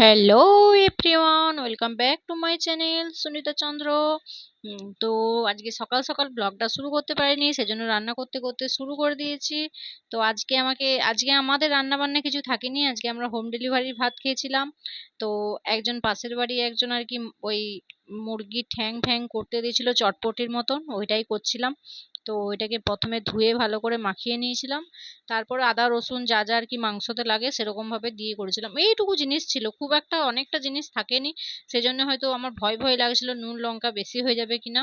Hello everyone welcome back to my channel Sunita Chandra তো আজকে সকাল সকাল ব্লগটা শুরু করতে পারিনি, সেজন্য রান্না করতে করতে শুরু করে দিয়েছি। তো আজকে আমাকে, আজকে আমাদের রান্না বান্না কিছু থাকেনি। আজকে আমরা হোম ডেলিভারি ভাত খেয়েছিলাম। তো একজন পাশের বাড়ি একজন আর কি ওই মুরগির ঠ্যাং ঠ্যাং করতে দিয়েছিল চটপটির মতন, ওইটাই করছিলাম। তো ওইটাকে প্রথমে ধুয়ে ভালো করে মাখিয়ে নিয়েছিলাম। তারপর আদা, রসুন যা যা আর কি মাংসতে লাগে সেরকম ভাবে দিয়ে করেছিলাম। এইটুকু জিনিস ছিল, খুব একটা অনেকটা জিনিস থাকেনি। সেজন্য হয়তো আমার ভয় ভয় লাগছিল নুন, লঙ্কা বেশি হয়ে যাবে কিনা।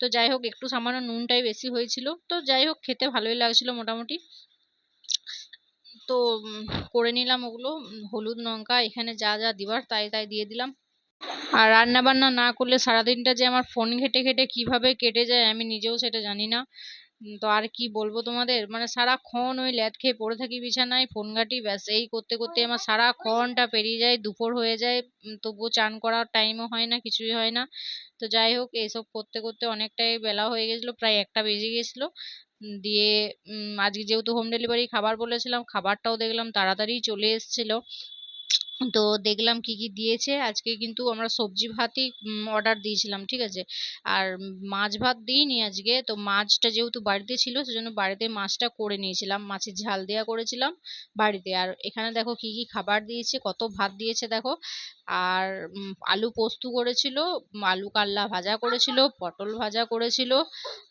তো যাই হোক, একটু সামান্য নুনটাই বেশি হয়েছিল। তো যাই হোক, খেতে ভালোই লাগছিল মোটামুটি। তো করে নিলাম ওগুলো হলুদ, লঙ্কা, এখানে যা যা দিবার তাই তাই দিয়ে দিলাম। আর রান্না বান্না না করলে সারাদিনটা যে আমার ফোন ঘেটে ঘেটে কীভাবে কেটে যায় আমি নিজেও সেটা জানি না। তো আর কি বলব তোমাদের? মানে সারাক্ষণ ওই ল্যাদ খেয়ে পড়ে থাকি বিছানায়, ফোন ঘাঁটি, ব্যাস। এই করতে করতে আমার সারাক্ষণটা পেরিয়ে যায়, দুপুর হয়ে যায়। তবুও চান করার টাইমও হয় না, কিছুই হয় না। তো যাই হোক এইসব করতে করতে অনেকটাই বেলা হয়ে গেছিল, প্রায় একটা বেজে গেছিল। দিয়ে আজকে যেহেতু হোম ডেলিভারি খাবার বলেছিলাম, খাবারটাও দেখলাম তাড়াতাড়ি চলে এসেছিল। তো দেখলাম কি কি দিয়েছে। আজকে কিন্তু আমরা সবজি ভাতই অর্ডার দিয়েছিলাম, ঠিক আছে? আর মাছ ভাত দিইনি আজকে। তো মাছটা যেহেতু বাড়িতে ছিল, সেজন্য বাড়িতে মাছটা করে নিয়েছিলাম। মাছের ঝাল দেওয়া করেছিলাম বাড়িতে। আর এখানে দেখো কি কি খাবার দিয়েছে, কত ভাত দিয়েছে দেখো। আর আলু পোস্ত করেছিল, আলু কাল্লা ভাজা করেছিল, পটল ভাজা করেছিল,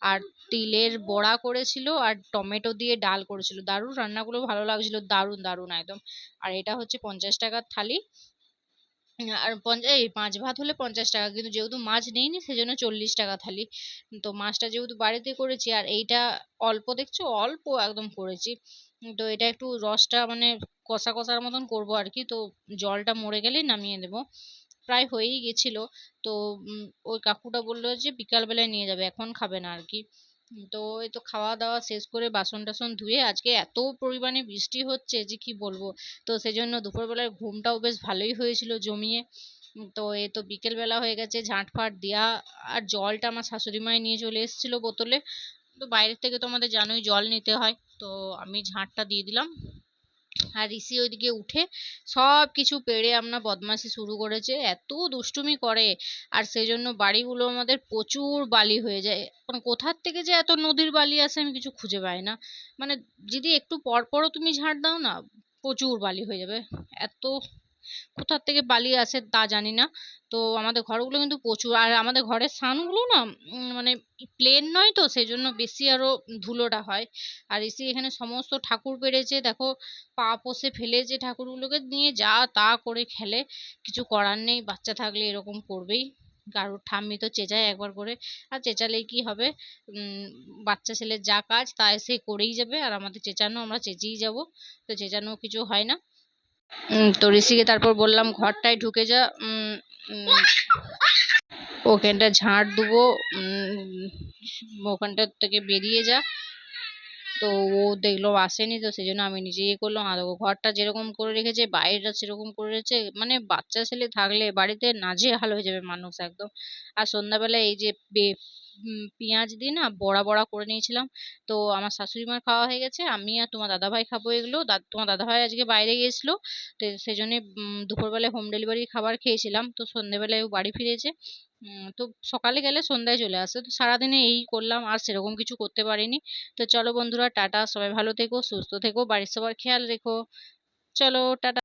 আর তিলের বড়া করেছিল, আর টমেটো দিয়ে ডাল করেছিল। দারুণ রান্নাগুলো ভালো লাগছিল, দারুণ দারুণ, একদম। আর এটা হচ্ছে পঞ্চাশ টাকার থালি আর পঞ্চাশ এই মাছ ভাত হলে পঞ্চাশ টাকা, কিন্তু যেহেতু মাছ নেইনি, সেজন্য চল্লিশ টাকা থালি তো মাছটা যেহেতু বাড়িতে করেছি, আর এইটা অল্প দেখছ, অল্প একদম করেছি। তো এটা একটু রসটা মানে কষা কষার মতন করব আর কি, তো জলটা মরে গেলেই নামিয়ে দেবো প্রায় হয়েই গেছিল, তো ওই কাকুটা বলল যে বিকাল বেলায় নিয়ে যাবে, এখন খাবে না আর কি। তো ওই তো খাওয়া দাওয়া শেষ করে বাসন টাসন ধুয়ে আজকে এত পরিমাণে বৃষ্টি হচ্ছে যে কি বলব? তো সেই সেজন্য দুপুরবেলার ঘুমটাও বেশ ভালোই হয়েছিল জমিয়ে। তো এ তো বিকেল বেলা হয়ে গেছে ঝাঁট ফাঁট দেওয়া আর জলটা আমার শাশুড়ি মাই নিয়ে চলে এসেছিল বোতলে। তো বাইরের থেকে তো আমাদের জানোই জল নিতে হয়। তো আমি ঝাঁটটা দিয়ে দিলাম। আর ঋষি ওইদিকে উঠে সব কিছু পেড়ে আমরা বদমাশি শুরু করেছে। এত দুষ্টুমি করে আর সেই জন্য বাড়িগুলো আমাদের প্রচুর বালি হয়ে যায়। মানে কোথার থেকে যে এত নদীর বালি আসে আমি কিছু খুঁজে পাই না। মানে যদি একটু পরপরও তুমি ঝাড় দাও না, প্রচুর বালি হয়ে যাবে। এত কোথার থেকে বালি আসে তা জানি না। তো আমাদের ঘরগুলো কিন্তু প্রচুর, আর আমাদের ঘরের ছানগুলো না মানে প্লেন নয় তো সেই জন্য বেশি আরও ধুলোটা হয়। আর এসে এখানে সমস্ত ঠাকুর পেরেছে, দেখো, পা পসে ফেলেছে ঠাকুরগুলোকে নিয়ে যা তা করে খেলে, কিছু করার নেই, বাচ্চা থাকলে এরকম করবেই। কারোর ঠাম্মি তো চেঁচায় একবার করে, আর চেঁচালেই কি হবে? বাচ্চা ছেলের যা কাজ, তা এসে করেই যাবে, আর আমাদের চেঁচানো, আমরা চেঁচিয়েই যাব। তো চেঁচানো কিছু হয় না। তো ঋষিকে তারপর বললাম, ঘরটায় ঢুকে যা। ওখানটা ঝাড় দেবো ওখানটা থেকে বেরিয়ে যা। তো ও দেখল আসেনি, তো সেই জন্য আমি নিজে ইয়ে করলাম। আর ও ঘরটা যেরকম করে রেখেছে, বাইরেটা সেরকম করে রেখেছে মানে বাচ্চা ছেলে থাকলে বাড়িতে না যেয়ে নাজেহাল হয়ে যাবে মানুষ একদম। আর সন্ধ্যাবেলায় এই যে পেঁয়াজ দিয়ে না বড়া বড়া করে নিয়েছিলাম। তো আমার শাশুড়ি মার খাওয়া হয়ে গেছে। আমি আর তোমার দাদাভাই খাব এগুলো। তোমার দাদাভাই আজকে বাইরে গিয়েছিল। তো সেই জন্য দুপুরবেলায় হোম ডেলিভারি খাবার খেয়েছিলাম। তো সন্ধ্যেবেলায় ও বাড়ি ফিরেছে। তো সকালে গেলে সন্ধ্যায় চলে আসে। তো সারাদিনে এই করলাম, আর সেরকম কিছু করতে পারিনি। তো চলো বন্ধুরা, টাটা। সবাই ভালো থেকো, সুস্থ থেকো, বাড়ির সবার খেয়াল রেখো। চলো, টাটা।